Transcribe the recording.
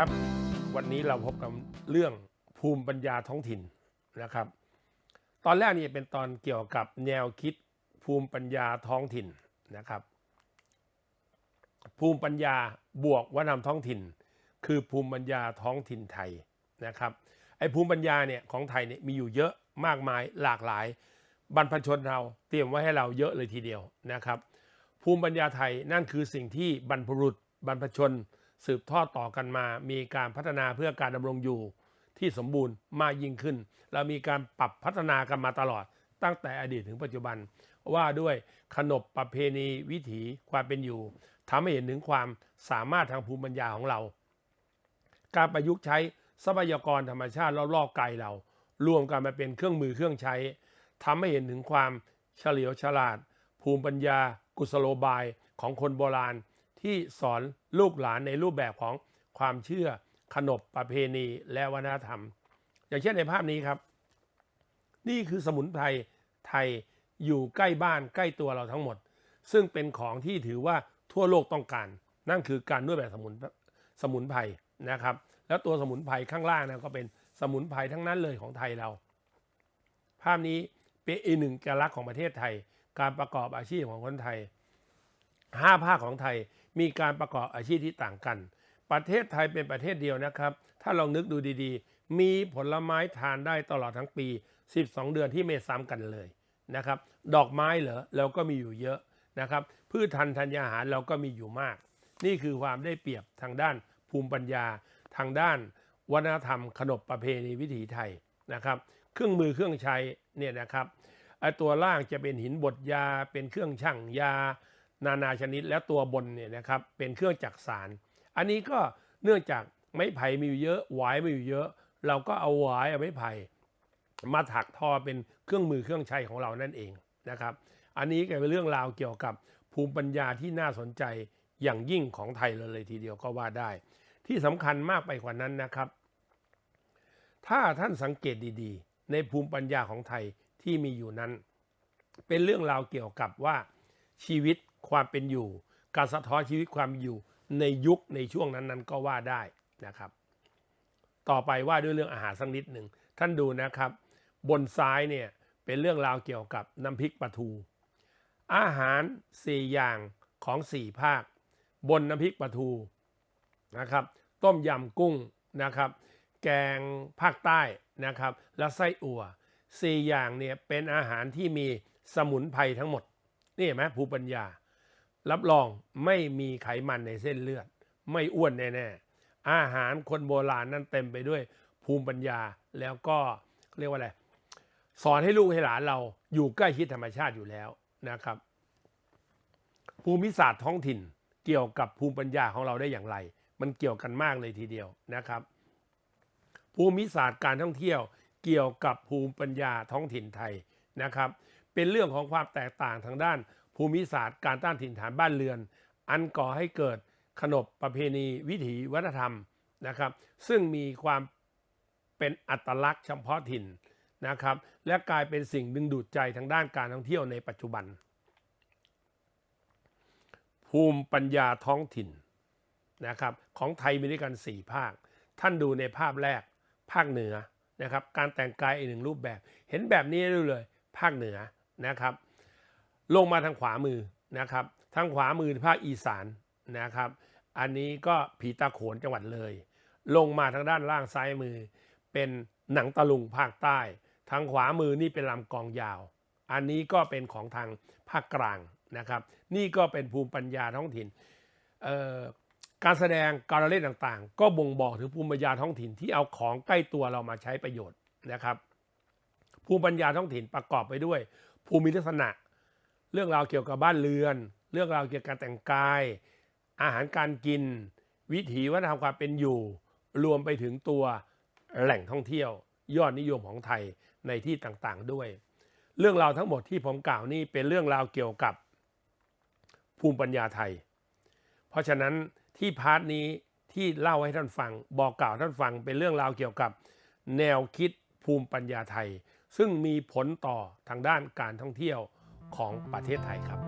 ครับ วันนี้เราพบกับเรื่องภูมิปัญญาท้องถิ่นนะครับ ตอนแรกนี่เป็นตอนเกี่ยวกับแนวคิดภูมิปัญญาท้องถิ่นนะครับ ภูมิปัญญาบวกวัฒนธรรมท้องถิ่น คือภูมิปัญญาท้องถิ่นไทยนะครับไอ้ภูมิปัญญาเนี่ยของไทยเนี่ยมีอยู่เยอะมากมายหลากหลาย บรรพชนเราเตรียมไว้ให้เราเยอะเลยทีเดียวนะครับ ภูมิปัญญาไทยนั่นคือสิ่งที่บรรพบุรุษบรรพชน สืบทอดต่อกันมา มีการพัฒนาเพื่อการดำรงอยู่ที่สมบูรณ์มากยิ่งขึ้น เรามีการปรับพัฒนากันมาตลอด ตั้งแต่อดีตถึงปัจจุบัน ว่าด้วยขนบประเพณีวิถีความเป็นอยู่ทำให้เห็นถึงความสามารถทางภูมิปัญญาของเรา การประยุกต์ใช้ทรัพยากรธรรมชาติรอบๆกายเรา รวมกันมาเป็นเครื่องมือเครื่องใช้ทำให้เห็นถึงความเฉลียวฉลาด ภูมิปัญญา กุศโลบายของคนโบราณ ที่สอนลูกหลานในรูปแบบของความเชื่อขนบประเพณีและวัฒนธรรม อย่างเช่นในภาพนี้ครับ นี่คือสมุนไพรไทยอยู่ใกล้บ้านใกล้ตัวเราทั้งหมด ซึ่งเป็นของที่ถือว่าทั่วโลกต้องการ นั่นคือการนวดแบบสมุนสมุนไพรนะครับ แล้วตัวสมุนไพรข้างล่างนะก็เป็นสมุนไพรทั้งนั้นเลยของไทยเรา ภาพนี้เป็นอีกหนึ่งกลักษณ์ของประเทศไทย การประกอบอาชีพของคนไทย ห้าภาคของไทยมีการประกอบอาชีพที่ต่างกัน ประเทศไทยเป็นประเทศเดียวนะครับ ถ้าลองนึกดูดีๆ มีผลไม้ทานได้ตลอดทั้งปี 12 เดือนที่ไม่ซ้ำกันเลยนะครับ ดอกไม้เหรอเราก็มีอยู่เยอะนะครับ พืชทันธัญญาหารเราก็มีอยู่มาก นี่คือความได้เปรียบทางด้านภูมิปัญญา ทางด้านวัฒนธรรม ขนบประเพณีวิถีไทยนะครับ เครื่องมือเครื่องใช้เนี่ยนะครับไอ้ตัวล่างจะเป็นหินบดยา เป็นเครื่องชั่งยา นานาชนิดแล้วตัวบนเนี่ยนะครับเป็นเครื่องจักสาร อันนี้ก็เนื่องจากไม้ไผ่มีอยู่เยอะหวายมีอยู่เยอะ เราก็เอาหวายเอาไม้ไผ่มาถักทอเป็นเครื่องมือเครื่องใช้ของเรานั่นเองนะครับ อันนี้ก็เป็นเรื่องราวเกี่ยวกับภูมิปัญญาที่น่าสนใจอย่างยิ่งของไทยเลยเลยทีเดียวก็ว่าได้ ที่สำคัญมากไปกว่านั้นนะครับ ถ้าท่านสังเกตดีๆ ในภูมิปัญญาของไทยที่มีอยู่นั้น เป็นเรื่องราวเกี่ยวกับว่า ชีวิตความเป็นอยู่ การสะท้อนชีวิตความอยู่ในยุคในช่วงนั้นๆ ก็ว่าได้นะครับ ต่อไปว่าด้วยเรื่องอาหารสักนิดหนึ่งท่านดูนะครับ บนซ้ายเนี่ยเป็นเรื่องราวเกี่ยวกับน้ำพริกปลาทู อาหารสี่อย่างของสี่ภาค บนน้ำพริกปลาทูนะครับ ต้มยำกุ้งนะครับ แกงภาคใต้นะครับ และไส้อั่วสี่อย่างเนี่ยเป็นอาหารที่มีสมุนไพรทั้งหมด นี่เห็นไหมภูมิปัญญา รับรองไม่มีไขมันในเส้นเลือด ไม่อ้วนแน่ๆอาหารคนโบราณนั้นเต็มไปด้วยภูมิปัญญาแล้วก็เรียกว่าอะไรสอนให้ลูกให้หลานเราอยู่ใกล้ชิดธรรมชาติอยู่แล้วนะครับ ภูมิศาสตร์ท้องถิ่นเกี่ยวกับภูมิปัญญาของเราได้อย่างไร มันเกี่ยวกันมากเลยทีเดียวนะครับ ภูมิศาสตร์การท่องเที่ยวเกี่ยวกับภูมิปัญญาท้องถิ่นไทยนะครับ เป็นเรื่องของความแตกต่างทางด้าน ภูมิศาสตร์การต้านถิ่นฐานบ้านเรือน อันก่อให้เกิดขนบประเพณีวิถีวัฒนธรรมนะครับ ซึ่งมีความเป็นอัตลักษณ์เฉพาะถิ่นนะครับ และกลายเป็นสิ่งดึงดูดใจทางด้านการท่องเที่ยวในปัจจุบัน ภูมิปัญญาท้องถิ่นนะครับของไทยมีด้วยกัน 4 ภาค ท่านดูในภาพแรกภาคเหนือนะครับ การแต่งกายอีกหนึ่งรูปแบบ เห็นแบบนี้ได้เลย ภาคเหนือ นะครับ ลงมาทางขวามือนะครับ ทางขวามือภาคอีสานนะครับ อันนี้ก็ผีตาโขนจังหวัดเลย ลงมาทางด้านล่างซ้ายมือ เป็นหนังตะลุงภาคใต้ ทางขวามือนี่เป็นลำกองยาว อันนี้ก็เป็นของทางภาคกลางนะครับ นี่ก็เป็นภูมิปัญญาท้องถิ่นการแสดงการเล่นต่างๆ ก็บ่งบอกถึงภูมิปัญญาท้องถิ่นที่เอาของใกล้ตัวเรามาใช้ประโยชน์นะครับ ภูมิปัญญาท้องถิ่นประกอบไปด้วย ภูมิลักษณะ เรื่องราวเกี่ยวกับบ้านเรือน เรื่องราวเกี่ยวกับแต่งกาย อาหารการกิน วิถีวัฒนธรรมความเป็นอยู่ รวมไปถึงตัวแหล่งท่องเที่ยว ยอดนิยมของไทยในที่ต่างๆด้วย เรื่องราวทั้งหมดที่ผมกล่าวนี่เป็นเรื่องราวเกี่ยวกับภูมิปัญญาไทย เพราะฉะนั้นที่พาร์ทนี้ที่เล่าให้ท่านฟัง บอกกล่าวท่านฟังเป็นเรื่องราวเกี่ยวกับ แนวคิดภูมิปัญญาไทย ซึ่งมีผลต่อทางด้านการท่องเที่ยวของประเทศไทยครับ